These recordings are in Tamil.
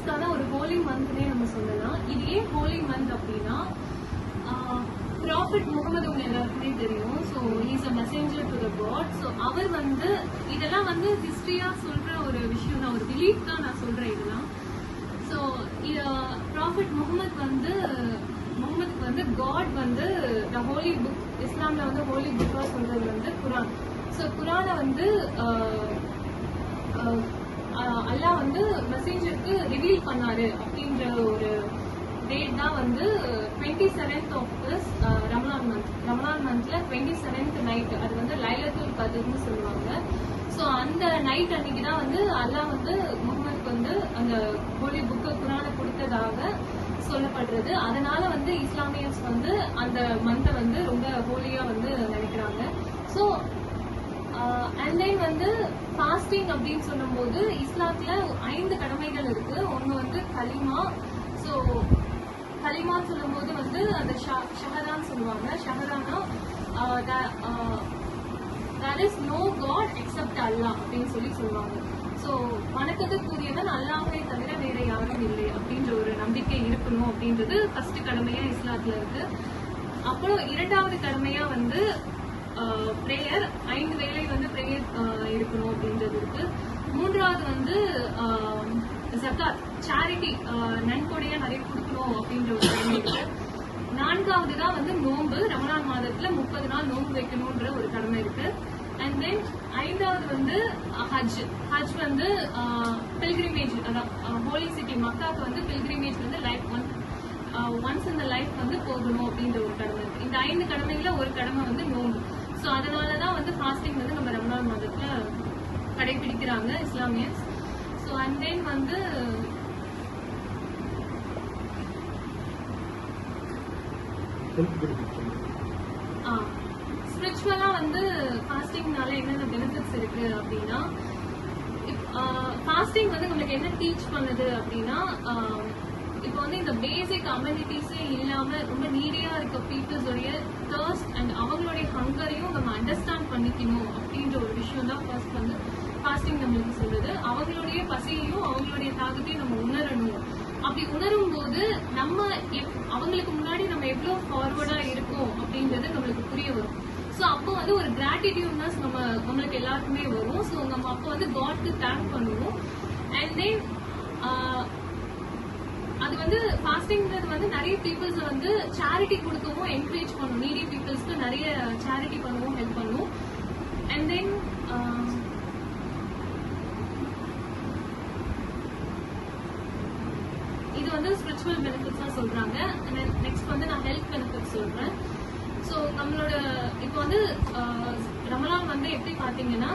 ஸ்டூடெண்ட்ஸ்க்கான ஒரு ஹோலி மந்த்னே நம்ம சொல்லலாம். இது ஏன் ஹோலி மந்த் அப்படின்னா ப்ராஃபிட் முகமது உங்க எல்லாருக்குமே தெரியும். So is a messenger to the God so அவர் வந்து இதெல்லாம் வந்து ஹிஸ்ட்ரியாக சொல்கிற ஒரு விஷயம் நான் ஒரு பிலீஃப் தான் நான் சொல்கிறேன் இதெல்லாம். ஸோ ப்ராஃபிட் முகமது வந்து முகமதுக்கு வந்து காட் வந்து த ஹோலி புக் இஸ்லாமில் வந்து ஹோலி புக்காக சொல்கிறது வந்து குரான். ஸோ குரானை வந்து அல்லாஹ் வந்து மெசேஞ்சருக்கு ரிவீல் பண்ணாரு அப்படின்ற ஒரு டேட் தான் வந்து twenty seventh of this Ramadan month Ramadan மந்த்ல டுவெண்ட்டி செவன்த் நைட் அது வந்து லைலத்துல் கதிர்னு சொல்லுவாங்க. ஸோ அந்த நைட் அன்னைக்கு தான் வந்து அல்லாஹ் வந்து முகமதுக்கு வந்து அந்த ஹோலி புக்கு குரானை கொடுத்ததாக சொல்லப்படுறது. அதனால வந்து இஸ்லாமியர்ஸ் வந்து அந்த மந்த்தை வந்து ரொம்ப ஹோலியா வந்து நினைக்கிறாங்க. ஸோ அண்ட் தென் வந்து ஃபாஸ்டிங் அப்படின்னு சொல்லும்போது இஸ்லாத்துல ஐந்து கடமைகள் இருக்கு. ஒன்று வந்து கலிமா ஸோ கலிமா சொல்லும்போது வந்து அந்த ஷ- ஷஹதான் சொல்லுவாங்க. ஷஹதானா that is no god except Allah அப்படின்னு சொல்லி சொல்லுவாங்க. ஸோ வணக்கத்துக்குரியவன் அல்லாஹே தவிர வேற யாரும் இல்லை அப்படின்ற ஒரு நம்பிக்கை இருக்கணும் அப்படின்றது ஃபர்ஸ்ட் கடமையா இஸ்லாத்துல இருக்கு. அப்புறம் இரண்டாவது கடமையா வந்து ப்ரேயர் ஐந்து வேலை வந்து ப்ரேயர் இருக்கணும் அப்படின்றது இருக்கு. மூன்றாவது வந்து ஜக்காத் சேரிட்டி நன்கொடையா நிறைய கொடுக்கணும் அப்படின்ற ஒரு கடமை இருக்கு. நான்காவது தான் வந்து நோன்பு. ரமணான் மாதத்துல முப்பது நாள் நோன்பு வைக்கணும்ன்ற ஒரு கடமை இருக்கு. அண்ட் தென் ஐந்தாவது வந்து ஹஜ். ஹஜ் வந்து பில்கிரிமேஜ் அதான் ஹோலி சிட்டி மக்காக்கு வந்து பில்கிரிமேஜ் வந்து லைஃப் ஒன் ஒன்ஸ் இந்த லைஃப் வந்து போகணும் அப்படின்ற ஒரு கடமை இருக்கு. இந்த ஐந்து கடமைகள ஒரு கடமை வந்து நோன்பு. ஸோ அதனால தான் வந்து ஃபாஸ்டிங் வந்து நம்ம ரமலான் மாதத்துல கடைபிடிக்கிறாங்க இஸ்லாமியர்ஸ். ஸோ அண்ட் தென் வந்து ஸ்பிரிச்சுவலாக வந்து ஃபாஸ்டிங்னால என்னென்ன பெனிஃபிட்ஸ் இருக்கு அப்படின்னா ஃபாஸ்டிங் வந்து நம்மளுக்கு என்ன டீச் பண்ணுது அப்படின்னா இப்போ வந்து இந்த பேசிக் அமெனிட்டிஸே இல்லாம ரொம்ப நீடியா இருக்க பீப்புள்ஸோடைய தேர்ஸ்ட் அண்ட் அவங்களுடைய ஹங்கரையும் நம்ம அண்டர்ஸ்டாண்ட் பண்ணிக்கணும் அப்படின்ற ஒரு விஷயம் தான் ஃபர்ஸ்ட் வந்து ஃபாஸ்டிங் நம்மளுக்கு சொல்றது. அவங்களுடைய பசியையும் அவங்களுடைய தாகத்தையும் நம்ம உணரணும். அப்படி உணரும் போது நம்ம எப்- அவங்களுக்கு முன்னாடி நம்ம எவ்வளவு ஃபார்வர்டா இருக்கோம் அப்படின்றது நம்மளுக்கு புரிய வரும். ஸோ அப்போ வந்து ஒரு கிராட்டிடியூட்னஸ் நம்ம நம்மளுக்கு எல்லாருக்குமே வரும். ஸோ நம்ம அப்போ வந்து காட்க்கு தேங்க் பண்ணுவோம். அண்ட் தென் அது வந்து ஃபாஸ்டிங்கிறது வந்து நிறைய பீப்புள்ஸ் வந்து சேரிட்டி கொடுக்கவும் என்கரேஜ் பண்ணும். நீடி பீப்புள்ஸ்க்கு நிறைய சேரிட்டி பண்ணவும் ஹெல்ப் பண்ணும். அண்ட் தென் um, இது வந்து ஸ்பிரிச்சுவல் பெனிஃபிட்ஸா சொல்றாங்க. நெக்ஸ்ட் வந்து நான் ஹெல்த் பெனிஃபிட்ஸ் சொல்றேன். ஸோ நம்மளோட இப்போ வந்து uh, ரமலான் வந்து எப்படி பார்த்தீங்கன்னா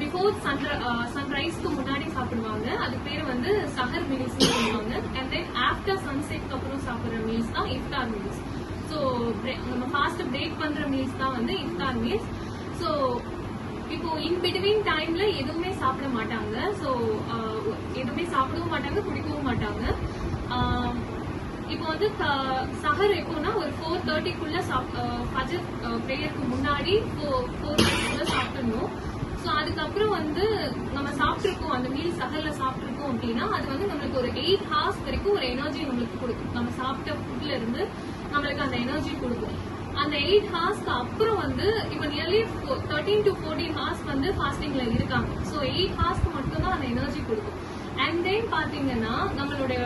பிஃபோர் சன்ரைஸ்க்கு uh, முன்னாடி சாப்பிடுவாங்க. அது பேர் வந்து சஹர் மீல்ஸ் சொல்லுவாங்க. அண்ட் தென் ஆஃப்டர் சன்செட்க்கு அப்புறம் சாப்பிடுற மீல்ஸ் தான் இஃப்தார் மீல்ஸ் ஸோ நம்ம ஃபாஸ்ட் பிரேக் பண்ற மீல்ஸ் தான் வந்து இஃப்தார் மீல்ஸ் ஸோ இப்போ இன் பிட்வீன் டைம்ல எதுவுமே சாப்பிட மாட்டாங்க. ஸோ uh, எதுவுமே சாப்பிடவும் மாட்டாங்க குடிக்கவும் மாட்டாங்க. Um, இப்போ வந்து சஹர் எப்போனா ஒரு ஃபோர் தேர்ட்டிக்குள்ள ஃபஜர் ப்ரேயருக்கு முன்னாடி ஃபோர் ஃபோர் தேர்ட்டிக்குள்ள சாப்பிடணும். ஸோ அதுக்கப்புறம் வந்து நம்ம சாப்பிட்ருக்கோம் அந்த மீல் சகல்ல சாப்பிட்ருக்கோம் அப்படின்னா அது வந்து நம்மளுக்கு ஒரு எயிட் ஹார்ஸ் வரைக்கும் ஒரு எனர்ஜி நம்மளுக்கு கொடுக்கும். நம்ம சாப்பிட்ட ஃபுட்ல இருந்து நம்மளுக்கு அந்த எனர்ஜி கொடுக்கும். அந்த எயிட் ஹார்ஸ்க்கு அப்புறம் வந்து இப்போ nearly thirteen to fourteen hours வந்து ஃபாஸ்டிங்ல இருக்காங்க. ஸோ எயிட் ஹார்ஸ்க்கு மட்டும்தான் அந்த எனர்ஜி கொடுக்கும். அண்ட் தென் பாத்தீங்கன்னா நம்மளுடைய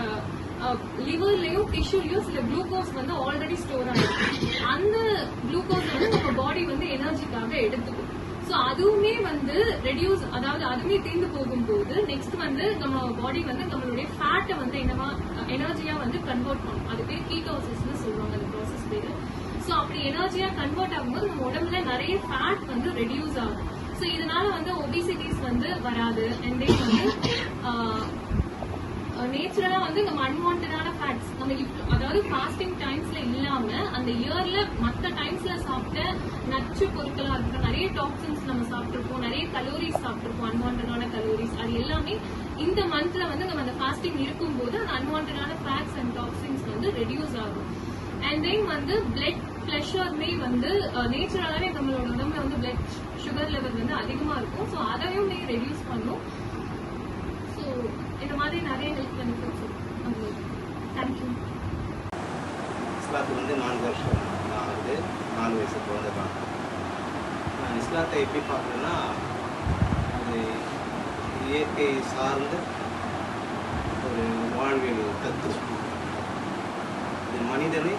லிவர்லயும் டிஷ்யூலயும் சில குளுக்கோஸ் வந்து ஆல்ரெடி ஸ்டோர் ஆயிருக்கு. அந்த குளுக்கோஸ் வந்து நம்ம பாடி வந்து எனர்ஜிக்காக எடுத்துக்கும். ஸோ அதுவுமே வந்து ரெடியூஸ் அதாவது அதுவுமே தீர்ந்து போகும்போது நெக்ஸ்ட் வந்து நம்ம பாடி வந்து நம்மளுடைய ஃபேட்டை வந்து என்னவா எனர்ஜியா வந்து கன்வெர்ட் பண்ணும். அது பேர் கீட்டோசிஸ்னு சொல்லுவாங்க அந்த ப்ராசஸ் பேரு. ஸோ அப்படி எனர்ஜியா கன்வெர்ட் ஆகும்போது நம்ம உடம்புல நிறைய ஃபேட் வந்து ரெடியூஸ் ஆகும். ஸோ இதனால வந்து ஒபிசிட்டிஸ் வந்து வராது. அண்ட் தென் வந்து நேச்சுரலா வந்து நம்ம அன்வான்டான ஃபேட்ஸ் நம்ம அதாவது ஃபாஸ்டிங் டைம்ஸ்ல இல்லாம அந்த இயர்ல மற்ற டைம்ஸ்ல சாப்பிட்ட நச்சு பொருட்களா இருக்கிற நிறைய டாக்ஸின்ஸ் நம்ம சாப்பிட்டிருப்போம் நிறைய கலோரிஸ் சாப்பிட்டிருப்போம் அன்வான்டான கலோரிஸ் அது எல்லாமே இந்த மந்த்ல வந்து நம்ம அந்த ஃபாஸ்டிங் இருக்கும்போது அந்த அன்வான்டான ஃபேட்ஸ் அண்ட் டாக்ஸின்ஸ் வந்து ரெடியூஸ் ஆகும். அண்ட் தென் வந்து பிளட் ப்ரெஷர்மே வந்து நேச்சுரலாவே நம்மளோட உடம்புல வந்து பிளட் சுகர் லெவல் வந்து அதிகமா இருக்கும். ஸோ அதையும் ரெடியூஸ் பண்ணும். இந்த மாதிரி நிறைய ஹெல்த் பெனிஃபிட்ஸ் தேங்க்யூ வந்து நான்கு வருஷம் நாலு வயசு குழந்தை தான். நான் இஸ்லாத்தை எப்படி பார்க்குறேன்னா அது இயற்கை சார்ந்த ஒரு வாழ்வியல் தத்துவம் இது மனிதனை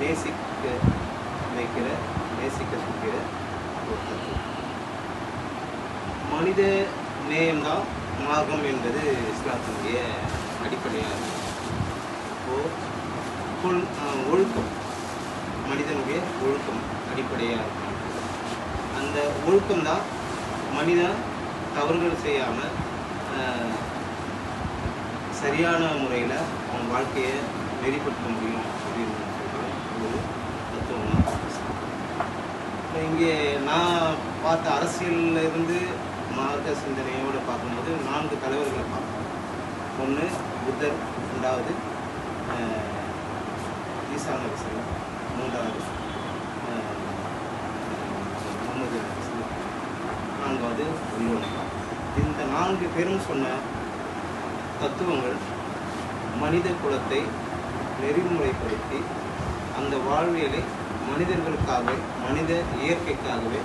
நேசிக்க வைக்கிற நேசிக்க சொல்கிற ஒரு தத்துவம் மனித நேயம்தான் மார்க்கம் என்பது இஸ்லாத்தினுடைய அடிப்படையாக இப்போது ஒழுக்கம் மனிதனுடைய ஒழுக்கம் அடிப்படையாக இருக்கும் அந்த ஒழுக்கம் தான் மனிதன் தவறுகள் செய்யாமல் சரியான முறையில் அவன் வாழ்க்கையை நெறிப்படுத்த முடியும் அப்படின்னு ஒரு தத்துவம் இப்போ இங்கே நான் பார்த்த அரசியலில் இருந்து மார்க்க சிந்தனையோடு பார்க்கும்போது நான்கு தலைவர்களை பார்க்கணும் ஒன்று புத்தர் ரெண்டாவது ஈசான ஈசா மூன்றாவது அஹ், முகமது நபிசல்லம் நான்காவது உள்ளூர் இந்த நான்கு பேரும் சொன்ன தத்துவங்கள் மனித குலத்தை நெறிமுறைப்படுத்தி அந்த வாழ்வியலை மனிதர்களுக்காகவே மனித இயற்கைக்காகவே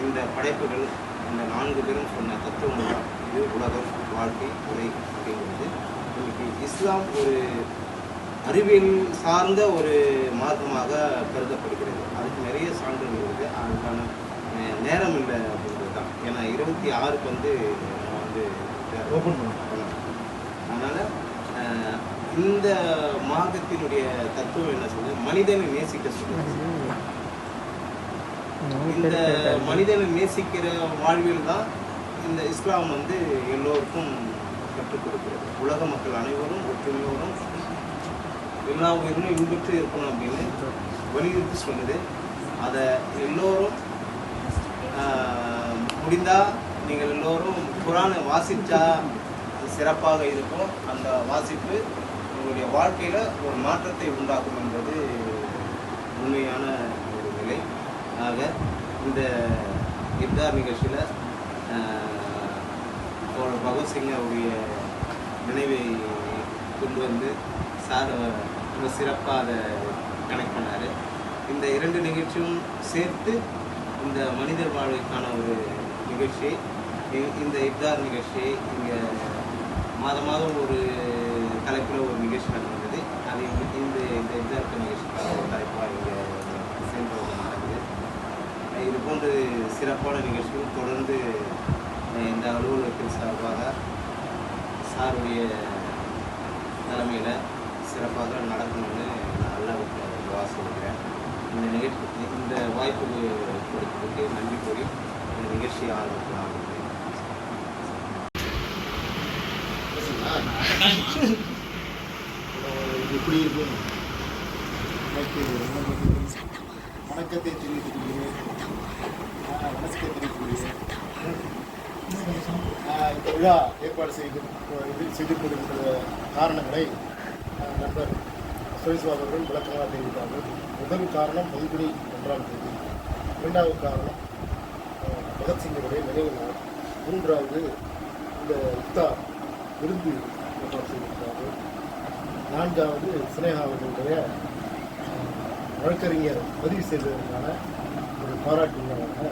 இந்த படைப்புகள் இந்த நான்கு பேரும் சொன்ன தத்துவங்கள் தான் இது உலகம் வாழ்க்கை முறை அப்படிங்கிறது. இன்னைக்கு இஸ்லாம் ஒரு அறிவியல் சார்ந்த ஒரு மார்க்கமாக கருதப்படுகிறது. அதுக்கு நிறைய சான்றுகள் இருக்குது அதுக்கான நேரம் இல்லை அப்படிங்கிறது தான். ஏன்னா இருபத்தி ஆறுக்கு வந்து நம்ம வந்து ஓப்பன் பண்ணணும். அதனால இந்த மார்க்கத்தினுடைய தத்துவம் என்ன சொல்லுது? மனிதனை நேசிக்க சொல்லுது. இந்த மனிதனை நேசிக்கிற வாழ்வியல் தான் இந்த இஸ்லாம் வந்து எல்லோருக்கும் கற்றுக் கொடுக்கிறது. உலக மக்கள் அனைவரும் ஒற்றுமையோடும் எல்லா உயிரும் இன்புற்று இருக்கணும் அப்படின்னு வலியுறுத்தி சொல்லுது அதை எல்லோரும் ஆஹ், முடிந்தா நீங்கள் எல்லோரும் குரானை வாசிச்சா சிறப்பாக இருக்கும். அந்த வாசிப்பு உங்களுடைய வாழ்க்கையில ஒரு மாற்றத்தை உண்டாக்கும் என்பது உண்மையான ஒரு நிலை ஆக இந்த இப்தார் நிகழ்ச்சியில் தோழர் பகத்சிங் அவருடைய நினைவை கொண்டு வந்து சார் ரொம்ப சிறப்பாக அதை கனெக்ட் பண்ணார். இந்த இரண்டு நிகழ்ச்சியும் சேர்த்து இந்த மனிதர் வாழ்வுக்கான ஒரு நிகழ்ச்சி. இ- இந்த இப்தார் நிகழ்ச்சி இங்கே மாதம் மாதம் ஒரு தலைப்பில் ஒரு நிகழ்ச்சி நடந்தது அது இந்த- இந்த இந்த இப்தார் நிகழ்ச்சிக்கான ஒரு தலைப்பாக இங்கே செயல்படுத்த நடக்குது இது போன்ற சிறப்பான நிகழ்ச்சிகள் தொடர்ந்து இந்த அலுவலகத்தின் சார்பாக சாருடைய தலைமையில் சிறப்பாக நடக்கணும்னு நான் அல்லாவுக்கு துவா சொல்கிறேன் இந்த நிகழ்ச்சி இந்த வாய்ப்பு கொடுத்ததுக்கு நன்றி கூறி இந்த நிகழ்ச்சியை ஆரம்பிக்கலாம் எப்படி இருக்கும் எனக்கு வணக்கத்தை தெரிவித்துக் கொள்கிறேன். ஆ, வணக்கத்தை இந்த விழா ஏற்பாடு செய்து இது செய்திருப்பதற்குரிய காரணங்களை நண்பர் சுரேஷ்பாபு அவர்கள் விளக்கமாக தெரிவித்தார்கள். முதல் காரணம் பங்குனி ஒன்றாம் தேதி இரண்டாவது காரணம் பகத்சிங்கருடைய நினைவு நாள். மூன்றாவது இந்த உத்தா விருந்து ஏற்பாடு செய்திருக்கிறார்கள். நான்காவது சினேகா அவர்களுடைய வழக்கறிஞர் பதிவு செய்ததற்கான ஒரு பாராட்டு விழாவாக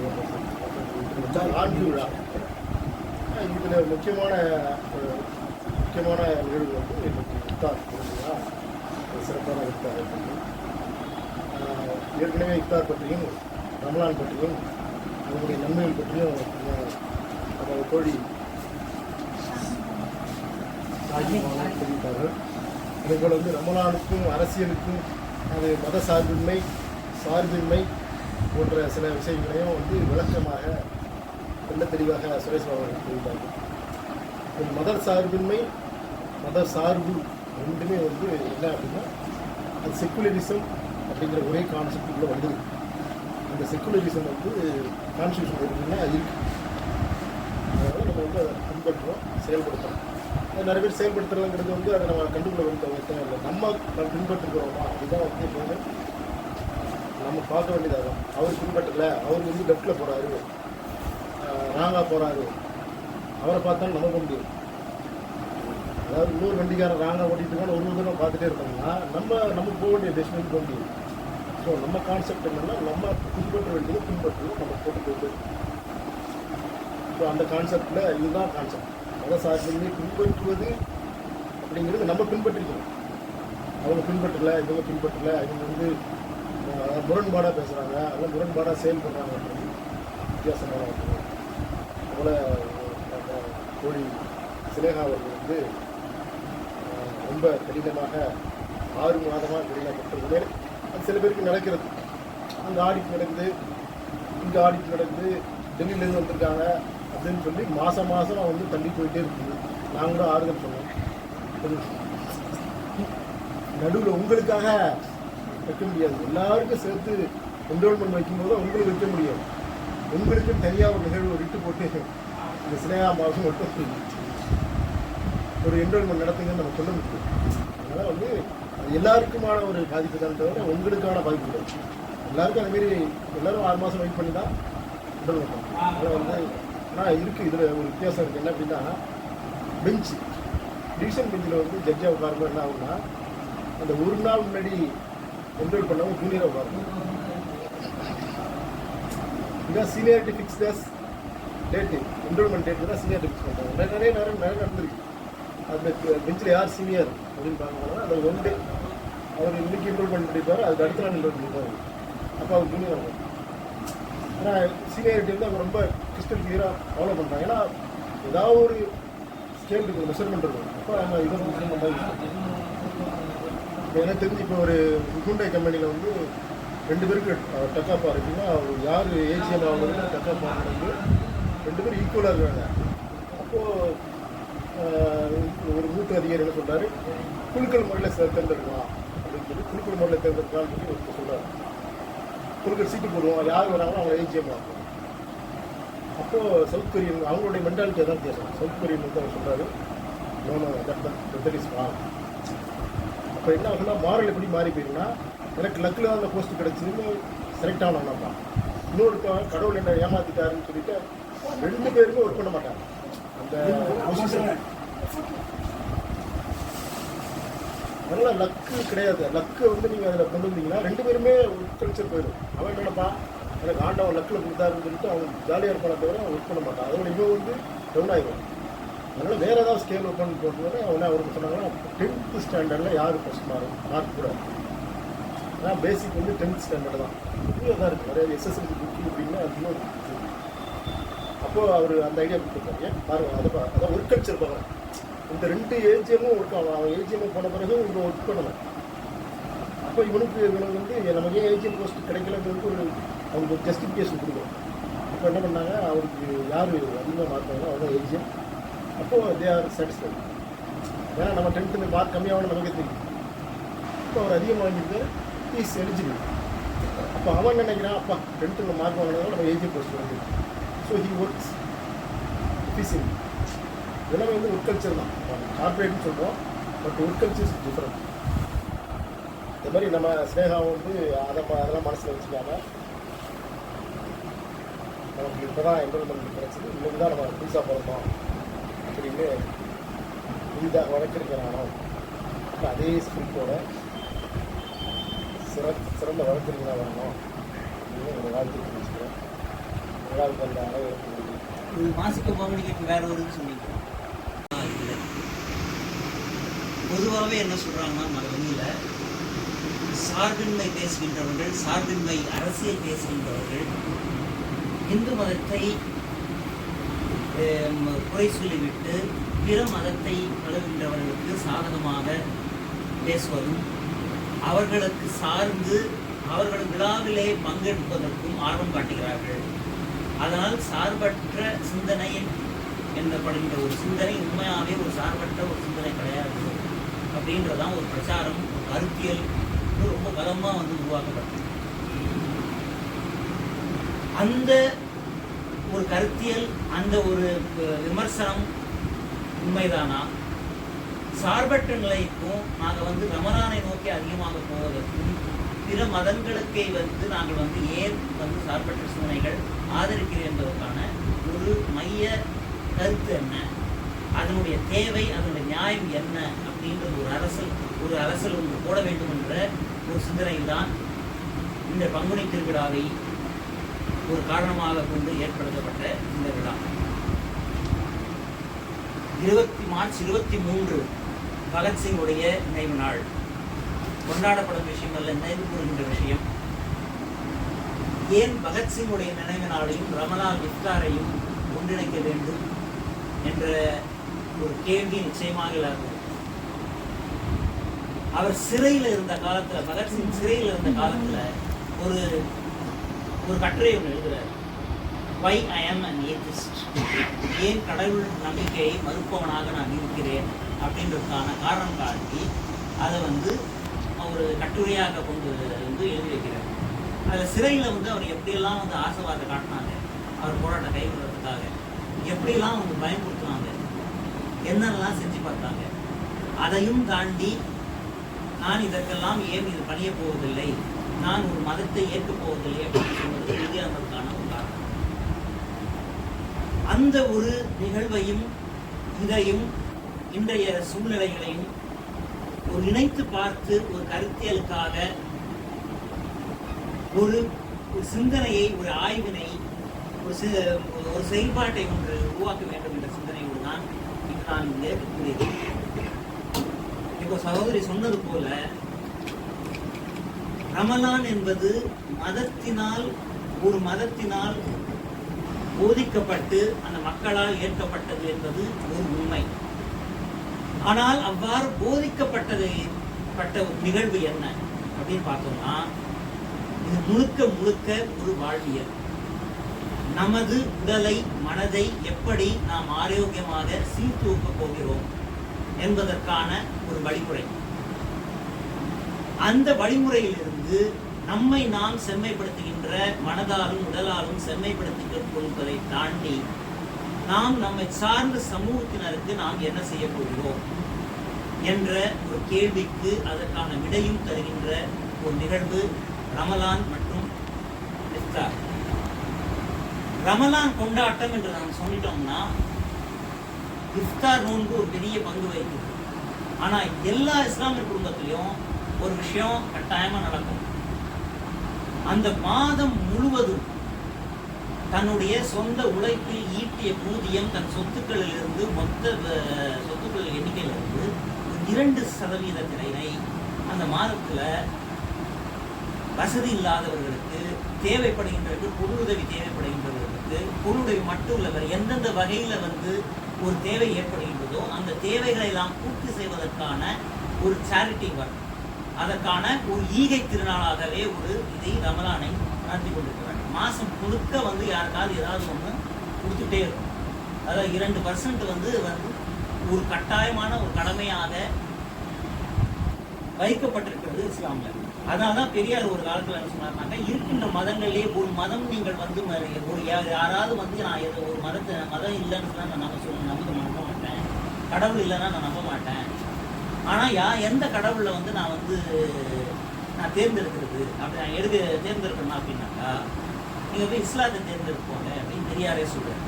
ஏற்பாடு விழா. இதில் முக்கியமான ஒரு முக்கியமான நிகழ்வு வந்து இன்னைக்கு இஃப்தார் விருதுனா சிறப்பான இஃப்தார் ஏற்கனவே இஃப்தார் பற்றியும் ரமலான் பற்றியும் அதனுடைய நன்மைகள் பற்றியும் அஹ், கோழி தோழி தெரிவித்தார்கள். இவர்கள் வந்து ரமலானுக்கும் அரசியலுக்கும் அது மத சார்பின்மை சார்பின்மை போன்ற சில விஷயங்களையும் வந்து விளக்கமாக நல்ல தெளிவாக சுரேஷ் அவர்கள் தெரிவித்தார்கள் மத சார்பின்மை மத சார்பு ரெண்டுமே வந்து என்ன அப்படின்னா அது செக்குலரிசம் அப்படிங்கிற ஒரே கான்செப்டுக்குள்ளே வந்தது அந்த செக்குலரிசம் வந்து கான்ஸ்டியூஷன் இருக்குன்னா அது அதனால் நம்ம வந்து அதை பின்பற்றுறோம் செயல்படுத்துகிறோம் நிறைய பேர் செயல்படுத்துறதுங்கிறது வந்து அதை நம்ம கண்டுபிடிக்க வேண்டிய தேவை இல்லை. நம்ம பின்பற்றுக்கிறோமா அதுதான் வந்து எப்பவுமே நம்ம பார்க்க வேண்டியதாகும் அவர் பின்பற்றல. அவர் வந்து லெஃப்டில் போகிறாரு ராங்காக போகிறாரு அவரை பார்த்தா நம்ப முடியும் அதாவது இன்னொரு வண்டிக்காரன் ராங்காக ஓட்டிட்டு இருக்கான்னு ஒரு தூரம் பார்த்துட்டே இருக்கோம்னா நம்ம நம்ம போக வேண்டிய டெஸ்டினேஷன் போக முடியும் ஸோ நம்ம கான்செப்ட் என்னென்னா நம்ம பின்பற்ற வேண்டியது பின்பற்றுவோம். நம்ம போட்டு போட்டு ஸோ அந்த கான்செப்டில் இதுதான் கான்செப்ட் மதசார்பின்மை பின்பற்றுவது அப்படிங்கிறது நம்ம பின்பற்றிக்கிறோம். அவங்க பின்பற்றல இவங்க பின்பற்றல இவங்க வந்து முரண்பாடாக பேசுகிறாங்க அதெல்லாம் முரண்பாடாக செயல்படுறாங்கன்றது வித்தியாசமான ஒன்று. அதனால் கோழி சிலேகா அவர்கள் வந்து ரொம்ப கடினமாக ஆறு மாதமாக கடினப்பட்டது அது சில பேருக்கு நடக்கிறது. அங்கே ஆடிட் நடக்குது இங்கே ஆடிட் நடக்குது டெல்லியிலேருந்து வந்திருக்காங்க. அப்படின்னு சொல்லி மாதம் மாதம் வந்து தள்ளி போயிட்டே இருக்குது நாங்கள் கூட ஆறுதல் சொன்னோம் நடுவில் உங்களுக்காக வைக்க முடியாது. எல்லாருக்கும் சேர்த்து என்ரோல்மெண்ட் வைக்கும்போது உங்களுக்கு வைக்க முடியாது. உங்களுக்கு தனியாக ஒரு நிகழ்வு விட்டு போட்டு இந்த சினேகா மாதம் மட்டும் ஒரு என்ரோல்மெண்ட் நடத்துங்கன்னு நம்ம சொல்ல முடியும் அதனால் வந்து அது எல்லாருக்குமான ஒரு பாதிப்பு தான் தவிர உங்களுக்கான பாதிப்பு கிடையாது எல்லாருக்கும் அதுமாரி எல்லாரும் ஆறு மாதம் வெயிட் பண்ணி தான் என்ரோல்மெண்ட் அதனால் வந்து ஆனால் இருக்குது இதில் ஒரு வித்தியாசம் இருக்குது என்ன அப்படின்னா பெஞ்சு டிவிஷன் பெஞ்சில் வந்து ஜட்ஜாக உட்காரும்போது என்ன ஆகும்னா அந்த ஒரு நாள் முன்னாடி என்ரோல் பண்ணவங்க ஜூனியராக உட்காரும் இதான் சீனியாரிட்டி ஃபிக்ஸ் தாஸ் டேட்டு என்ரோல்மெண்ட் டேட் தான் சீனியாரிட்டி ஃபிக்ஸ் பண்ணுறாங்க நிறைய நிறைய நேரம் நிறைய நடந்திருக்கு. அந்த பெஞ்சில் யார் சீனியர் அப்படின்னு பார்க்கணும்னா அந்த ஒன் டே அவர் இன்னைக்கு என்ரோல்மெண்ட் பண்ணியிருப்பாரு அதுக்கு அடுத்த நாள் என்ரோல் பண்ணியிருப்பாரு அப்போ அவர் ஜூனியர் ஆகும் ஆனால் சீனியாரிட்டி வந்து அவங்க ரொம்ப கிறிஸ்டல் கிளியராக ஃபாலோ பண்ணுறாங்க ஏன்னா ஏதாவது ஒரு ஸ்கேல் இருக்குது மெஷர்மெண்ட் இருக்கும் அப்போ நம்ம இதை மெஷர்மெண்ட் தான். இப்போ எனக்கு தெரிஞ்சு இப்போ ஒரு ஹுண்டை கம்பெனியில் வந்து ரெண்டு பேருக்கு டக்காப்பாக இருக்குன்னா அவர் யார் ஏஜிஎம் ஆகுறது டக்காப்பாக வந்து ரெண்டு பேரும் ஈக்குவலாக இருக்காங்க. அப்போது ஒரு மூத்த அதிகாரி என்ன சொல்கிறாரு குழுக்கள் முறையில் தேர்ந்தெடுக்கலாம் அப்படின்னு சொல்லி குழுக்கள் முறையில் தேர்ந்தெடுக்கலாம்னு சொல்லி சொல்கிறார் குழுக்கள் சீட்டு போடுவோம். யார் வராங்களோ அவங்க ஏஜிஎம் ஆகும் அப்போ சவுத் கொரியன் அவங்களுடைய மென்டாலிட்டி தான் பேசுறாங்க. சவுத் கொரியன் வந்து அவர் சொல்றாரு no no that is wrong அப்போ என்ன ஆகுதுன்னா மாரல் எப்படி மாறி போயிருன்னா எனக்கு லக்கில் தான் அந்த போஸ்ட் கிடைச்சதுன்னு செலக்ட் ஆனவங்க இன்னொருத்தவன் கடவுள் என்ன ஏமாத்திட்டாருன்னு சொல்லிட்டு ரெண்டு பேருமே ஒர்க் பண்ண மாட்டாங்க. அந்த position. அதனால் லக்கு கிடையாது. லக்கு வந்து நீங்கள் அதில் கொண்டு வந்தீங்கன்னா ரெண்டு பேருமே கல்ச்சர் போயிடும். அவன் என்னப்பா எனக்கு ஆண்டவன் லக்கில் கொடுத்தாருன்னு சொல்லிட்டு அவன் ஜாலியாக இருப்பான தவிர ஒர்க் பண்ண மாட்டான். அதோட இவன் வந்து டவுன் ஆகிடும் அதனால் வேறு ஏதாவது ஸ்கேல் ஓப்பன் போட்டுருந்தா அவனை அவருக்கு சொன்னாங்கன்னா டென்த்து ஸ்டாண்டர்டில் யார் ஃபஸ்ட் மார்க் மார்க் கூட. ஆனால் பேசிக் வந்து டென்த் ஸ்டாண்டர்ட் தான். இப்படியும் தான் இருக்குது நிறைய எஸ்எஸ்எல்சி புக்கிங் அப்படின்னா அது அப்போது அவர் அந்த ஐடியா கொடுத்துருக்காரு. ஏன்? பாருங்கள் அதை அதை அதான் ஒர்க் கல்ச்சர் பாருங்க இந்த ரெண்டு ஏஜிஎம்மும் ஒர்க் ஆகும் அவன் ஏஜிஎம் போன பிறகு இவங்க ஒர்க் பண்ணணும் அப்போ இவனுக்கு இவனுக்கு வந்து நமக்கு ஏன் ஏஜிஎம் போஸ்ட் கிடைக்கலங்கிறது ஒரு அவங்களுக்கு ஒரு ஜஸ்டிஃபிகேஷன் கொடுக்கணும். அப்போ என்ன பண்ணாங்க? அவருக்கு யார் அதிகமாக மார்க் அவங்க ஏஜிஎம். அப்போது தே ஆர் சாட்டிஸ்ஃபைட் ஏன்னா நம்ம டென்த்து மார்க் கம்மியாகணும் நமக்கு தெரியும். இப்போ அவர் அதிகமாக வாங்கிட்டு இஸ் எலிஜிபிள் அப்போ அவன் நினைக்கிறான்? அப்பா டென்த்தில் மார்க் வாங்கினதால் நம்ம ஏஜிஎம் போஸ்ட் வந்து ஸோ ஹி ஒர்க்ஸ் எஃபிஷியன்ட் இதெல்லாம் வந்து உட்கல்ச்சர் தான். கார்பரேட்னு சொல்கிறோம் பட் உட்கல்ச்சர் இஸ் டிஃப்ரெண்ட் இந்த மாதிரி நம்ம ஸ்னேகா வந்து அதை அதெல்லாம் மனசில் வச்சுக்காம நமக்கு இப்போ தான் என்ரோல்மெண்ட் கிடச்சிது. இன்னைக்கு தான் நம்ம புதுசாக பிறந்தோம் அப்படின்னு புதிதாக வழக்கறிஞரானோ அதே ஸ்கிரிப்டோட சிற சிறந்த வழக்கறிஞராக வரணும் அப்படின்னு ஒரு வாழ்த்து தெரிஞ்சுக்கிறேன் விழாவுக்கு வந்த அளவு நன்றி. இது மாசிக்க பப்ளிகேட் வேற ஒரு சொன்னீங்க. பொதுவாகவே என்ன சொல்கிறாங்கன்னா நான் ஒன்றும் சார்பின்மை பேசுகின்றவர்கள் சார்பின்மை அரசியல் பேசுகின்றவர்கள் இந்து மதத்தை குறை சொல்லிவிட்டு பிற மதத்தை பழகுகின்றவர்களுக்கு சாதகமாக பேசுவதும் அவர்களுக்கு சார்ந்து அவர்கள் விழாவிலே பங்கெடுப்பதற்கும் ஆர்வம் காட்டுகிறார்கள். அதனால் சார்பற்ற சிந்தனை எனப்படுகின்ற ஒரு சிந்தனை உண்மையாகவே ஒரு சார்பற்ற ஒரு சிந்தனை கிடையாது. அப்படின்றதான் ஒரு பிரச்சாரம் ஒரு கருத்தியல் ரொம்ப பலமாக வந்து உருவாக்கப்பட்டது. அந்த ஒரு கருத்தியல் அந்த ஒரு விமர்சனம் உண்மைதானா? சார்பற்ற நிலைக்கும் நாங்கள் வந்து ரமணானை நோக்கி அதிகமாக போவதற்கும் பிற மதங்களுக்கே வந்து நாங்கள் வந்து ஏன் வந்து சார்பற்ற சிந்தனைகள் ஆதரிக்கிறேன் என்பதற்கான ஒரு மைய கருத்து என்ன? அதனுடைய தேவை அதனுடைய நியாயம் என்ன? அப்படின்றது ஒரு அரசல் ஒரு அரசல் ஒன்று போட வேண்டும் என்ற ஒரு சிந்தனையில் தான் இந்த பங்குனி திருவிழாவை ஒரு காரணமாக கொண்டு ஏற்படுத்தப்பட்ட இந்த விழா. இருபத்தி மார்ச் இருபத்தி மூன்று பகத்சிங்குடைய நினைவு நாள். கொண்டாடப்படும் விஷயம் அல்ல நினைவு கூறுகின்ற விஷயம். ஏன் பகத்சிங்குடைய நினைவு நாளையும் ரமலான் இஃப்தாரையும் ஒன்றிணைக்க வேண்டும் என்ற ஒரு கேள்வி நிச்சயமாக எல்லாருக்கும் அவர் சிறையில் இருந்த காலத்தில் பகத்சிங் சிறையில் இருந்த காலத்தில் ஒரு ஒரு கட்டுரை ஒன்று எழுதுறாரு. வை ஐ ஆம் அன் ஏத்திஸ்ட் ஏன் கடவுள் நம்பிக்கையை மறுப்பவனாக நான் இருக்கிறேன்? அப்படின்றதுக்கான காரணம் காட்டி அதை வந்து ஒரு கட்டுரையாக கொண்டு வந்து எழுதி வைக்கிறார். அதில் சிறையில் வந்து அவர் எப்படியெல்லாம் வந்து ஆசைவாதத்தை காட்டினாங்க அவர் போராட்டம் கைவிடுறதுக்காக எப்படியெல்லாம் அவங்க பயன்படுத்தினாங்க என்னெல்லாம் செஞ்சு பார்த்தாங்க அதையும் தாண்டி நான் இதற்கெல்லாம் ஏன் இது பணிய போவதில்லை? நான் ஒரு மதத்தை ஏற்கப் போவதில்லை அப்படின்னு சொன்னது எழுதியானதுக்கான ஒரு காரணம். அந்த ஒரு நிகழ்வையும் இதையும் இன்றைய சூழ்நிலைகளையும் ஒரு இணைத்து பார்த்து ஒரு கருத்தியலுக்காக ஒரு ஒரு சிந்தனையை ஒரு ஆய்வினை ஒரு சி- ஒரு செயல்பாட்டை ஒன்று உருவாக்க வேண்டும் என்ற சிந்தனையோடு தான் இங்கு நான் இங்கே கூறியது இப்போ சகோதரி சொன்னது போல ரமலான் என்பது மதத்தினால் ஒரு மதத்தினால் போதிக்கப்பட்டு அந்த மக்களால் ஏற்கப்பட்டது என்பது ஒரு உண்மை. ஆனால் அவ்வாறு போதிக்கப்பட்டது பட்ட ஒரு நிகழ்வு என்ன அப்படின்னு பார்த்தோம்னா இது முழுக்க முழுக்க ஒரு வாழ்வியல். நமது உடலை மனதை எப்படி நாம் ஆரோக்கியமாக சீர்தூக்கப் போகிறோம்? என்பதற்கான ஒரு வழிமுறை. அந்த வழிமுறையிலிருந்து நம்மை நாம் செம்மைப்படுத்துகின்ற மனதாலும் உடலாலும் செம்மைப்படுத்திக் கொள்வதை தாண்டி நாம் நம்மை சார்ந்த சமூகத்தினருக்கு நாம் என்ன செய்ய போகிறோம் என்ற ஒரு கேள்விக்கு அதற்கான விடையும் தருகின்ற ஒரு நிகழ்வு ரமலான் மற்றும் ரமலான் கொண்டாட்டம் என்று நாம் சொல்லிட்டோம்னா இஃப்தார் நோன்பு ஒரு பெரிய பங்கு வகிக்குது. ஆனா எல்லா இஸ்லாமிய குடும்பத்திலையும் ஒரு விஷயம் கட்டாயமா நடக்கும். அந்த மாதம் முழுவதும் தன்னுடைய சொந்த உழைப்பில் ஈட்டிய ஊதியம் தன் சொத்துக்களிலிருந்து மொத்த சொத்துக்கள் எண்ணிக்கையிலிருந்து ஒரு இரண்டு சதவீதத்தினை அந்த மாதத்துல வசதி இல்லாதவர்களுக்கு தேவைப்படுகின்றவர்களுக்கு பொருளுதவி தேவைப்படுகின்றவர்களுக்கு பொருளுதவி மட்டும் இல்லை எந்தெந்த வகையில வந்து ஒரு தேவை ஏற்படுகின்றதோ அந்த தேவைகளை எல்லாம் பூர்த்தி செய்வதற்கான ஒரு சேரிட்டி ஒர்க் அதற்கான ஒரு ஈகை திருநாளாகவே ஒரு இதை ரமலானை நடத்தி கொண்டிருக்கிறாங்க. மாதம் முழுக்க வந்து யாருக்காவது ஏதாவது ஒன்று கொடுத்துட்டே இருக்கும் அதாவது இரண்டு பர்சன்ட் வந்து வந்து ஒரு கட்டாயமான ஒரு கடமையாக வைக்கப்பட்டிருக்கிறது இஸ்லாம்ல அதனால்தான் பெரியார் ஒரு காலத்துல என்ன சொன்னாருனாக்க இருக்கின்ற மதங்கள்லேயே ஒரு மதம் நீங்கள் வந்து ஒரு யாராவது வந்து நான் எது ஒரு மதத்தை மதம் இல்லைன்னு சொன்னா நான் நம்ப சொல்ல நம்ப நம்ப மாட்டேன். கடவுள் இல்லைன்னா நான் நம்ப மாட்டேன். ஆனா யா எந்த கடவுளை வந்து நான் வந்து நான் தேர்ந்தெடுக்கிறது? அப்படி நான் எடுக்க தேர்ந்தெடுக்கணும் அப்படின்னாக்கா நீங்க போய் இஸ்லாத்தை தேர்ந்தெடுப்போங்க அப்படின்னு பெரியாரே சொல்றாரு.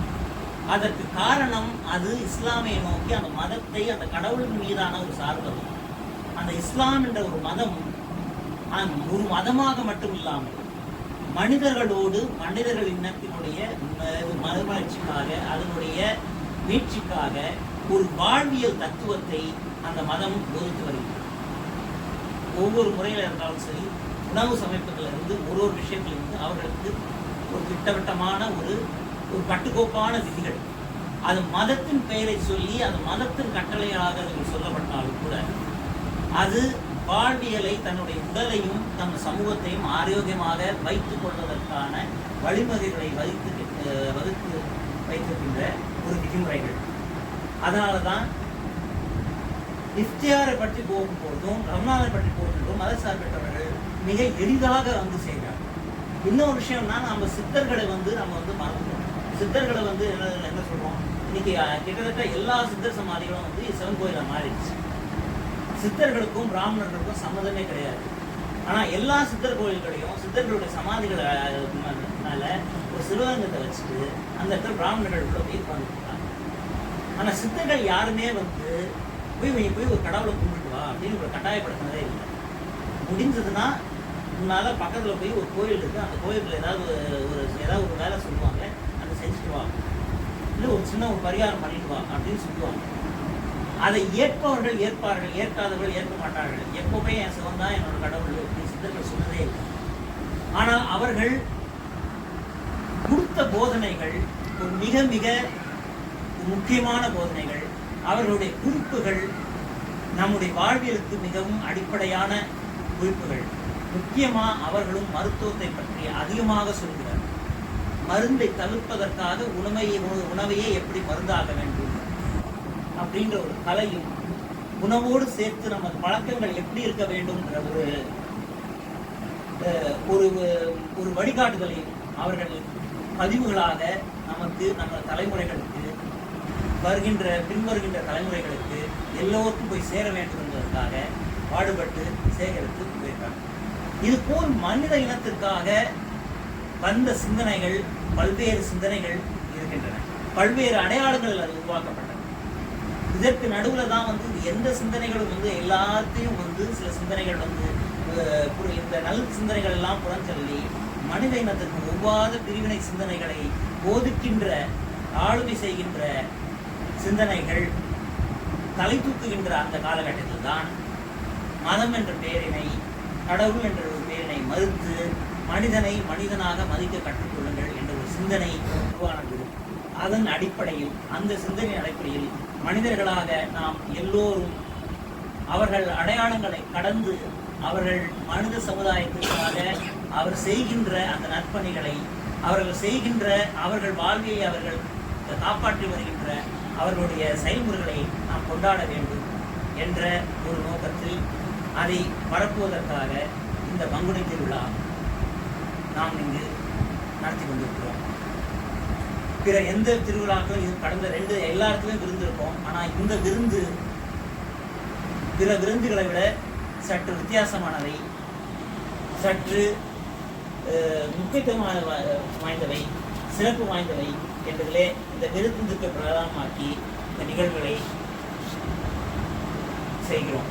அதற்கு காரணம் அது இஸ்லாமியை நோக்கி அந்த மதத்தை அந்த கடவுளின் மீதான ஒரு சார்பு அந்த இஸ்லாம் என்ற ஒரு மதம் ஒரு மதமாக மட்டும் இல்லாமல் மனிதர்களோடு மனிதர்கள் இனத்தினுடைய ம- மறுமலர்ச்சிக்காக அதனுடைய மீட்சிக்காக ஒரு வாழ்வியல் தத்துவத்தை அந்த மதம் போதித்து வருகிறது. ஒவ்வொரு முறையில் இருந்தாலும் சரி உணவு சமைப்பதில் இருந்து ஒரு ஒரு விஷயத்திலிருந்து அவர்களுக்கு ஒரு திட்டவட்டமான ஒரு ஒரு கட்டுக்கோப்பான விதிகள். அது மதத்தின் பெயரை சொல்லி அது மதத்தின் கட்டளையாக சொல்லப்பட்டாலும் கூட அது வாழ்வியலை தன்னுடைய உடலையும் தன் சமூகத்தையும் ஆரோக்கியமாக வைத்துக் கொள்வதற்கான வழிமுறைகளை வகுத்து வகுத்து வைத்திருக்கின்ற ஒரு விதிமுறைகள். அதனால தான் இஃப்தியாரை பற்றி போகும்போதும் ரமணானை பற்றி போகும்போதும் மதசார்பற்றவர்கள் மிக எளிதாக வந்து செய்கிறார்கள் இன்னொரு விஷயம்னா நம்ம சித்தர்களை வந்து நம்ம வந்து மறந்துட்டோம். சித்தர்களை வந்து என்ன என்ன சொல்றோம்? இன்னைக்கு கிட்டத்தட்ட எல்லா சித்தர் சமாதிகளும் வந்து சிவன் கோயிலா மாறிடுச்சு. சித்தர்களுக்கும் பிராமணர்களுக்கும் சம்மதமே கிடையாது. ஆனா எல்லா சித்தர் கோயில்களையும் சித்தர்களுடைய சமாதிகளை ஒரு சிவகங்கத்தை வச்சுட்டு அந்த இடத்துல பிராமணர்கள் உள்ள போய் உட்கார்ந்துருக்காங்க ஆனா சித்தர்கள் யாருமே வந்து போய் நீ போய் ஒரு கடவுளை கும்பிட்டு வா அப்படின்னு ஒரு கட்டாயப்படுத்தினதே இல்லை. முடிஞ்சதுன்னா உன்னால் பக்கத்துல போய் ஒரு கோயில் இருக்கு அந்த கோயிலுக்குள்ள ஏதாவது ஒரு ஏதாவது ஒரு வேலை சொல்லுவாங்க அதை செஞ்சுட்டு வா. இல்லை ஒரு சின்ன ஒரு பரிகாரம் பண்ணிட்டு வா அப்படின்னு சொல்லுவாங்க. அதை ஏற்பவர்கள் ஏற்பார்கள் ஏற்காதவர்கள் ஏற்க மாட்டார்கள். எப்பவுமே என் சிவன் தான் என்னோட கடவுள் அப்படின்னு சித்தர்கள் சொன்னதே இல்லை. ஆனால் அவர்கள் கொடுத்த போதனைகள் ஒரு மிக மிக முக்கியமான போதனைகள் அவர்களுடைய குறிப்புகள் நம்முடைய வாழ்வியலுக்கு மிகவும் அடிப்படையான குறிப்புகள். முக்கியமாக அவர்களும் மருத்துவத்தை பற்றி அதிகமாக சொல்கிறார் மருந்தை தவிர்ப்பதற்காக உணவையை உணவையே எப்படி மருந்தாக வேண்டும்? அப்படின்ற ஒரு கலையும் உணவோடு சேர்த்து நமது பழக்கங்கள் எப்படி இருக்க வேண்டும்ன்ற ஒரு ஒரு ஒரு வழிகாட்டுதலையும் அவர்கள் பதிவுகளாக நமக்கு நம்ம தலைமுறைகளுக்கு வருகின்ற பின்வருகின்ற தலைமுறைகளுக்கு எல்லோருக்கும் போய் சேர வேண்டும் என்பதற்காக பாடுபட்டு சேகரித்து போயிருக்காங்க இது போல் மனித இனத்திற்காக வந்த சிந்தனைகள் பல்வேறு சிந்தனைகள் இருக்கின்றன. பல்வேறு அடையாளங்கள் அது உருவாக்கப்பட்டது இதற்கு நடுவில் தான் வந்து எந்த சிந்தனைகளும் வந்து எல்லாத்தையும் வந்து சில சிந்தனைகள் வந்து இந்த நல் சிந்தனைகள் எல்லாம் புறஞ்சொல்லி மனித இனத்திற்கு ஒவ்வாத பிரிவினை சிந்தனைகளை போதிக்கின்ற ஆளுமை செய்கின்ற சிந்தனைகள் தலை தூக்குகின்ற அந்த காலகட்டத்தில் தான் மதம் என்ற பெயரினை கடவுள் என்ற ஒரு பெயரினை மறுத்து மனிதனை மனிதனாக மதிக்க கற்றுக்கொள்ளுங்கள் என்ற ஒரு சிந்தனை உருவானது. அதன் அடிப்படையில் அந்த சிந்தனையின் அடிப்படையில் மனிதர்களாக நாம் எல்லோரும் அவர்கள் அடையாளங்களை கடந்து அவர்கள் மனித சமுதாயத்திற்காக அவர் செய்கின்ற அந்த நற்பணிகளை அவர்கள் செய்கின்ற அவர்கள் வாழ்வியை அவர்கள் காப்பாற்றி வருகின்ற அவர்களுடைய செயல்முறைகளை நாம் கொண்டாட வேண்டும் என்ற ஒரு நோக்கத்தில் அதை பரப்புவதற்காக இந்த பங்குனி திருவிழா நாம் இங்கு நடத்தி கொண்டிருக்கிறோம். பிற எந்த திருவிழாக்களும் இது கடந்த ரெண்டு எல்லா இடத்துலையும் விருந்து இருக்கும் ஆனால் இந்த விருந்து பிற விருந்துகளை விட சற்று வித்தியாசமானவை. சற்று முக்கியத்துவம் வாய்ந்தவை சிறப்பு வாய்ந்தவை என்பதிலே இந்த விருந்துக்கு பிரதானமாக்கி இந்த நிகழ்வுகளை செய்கிறோம்.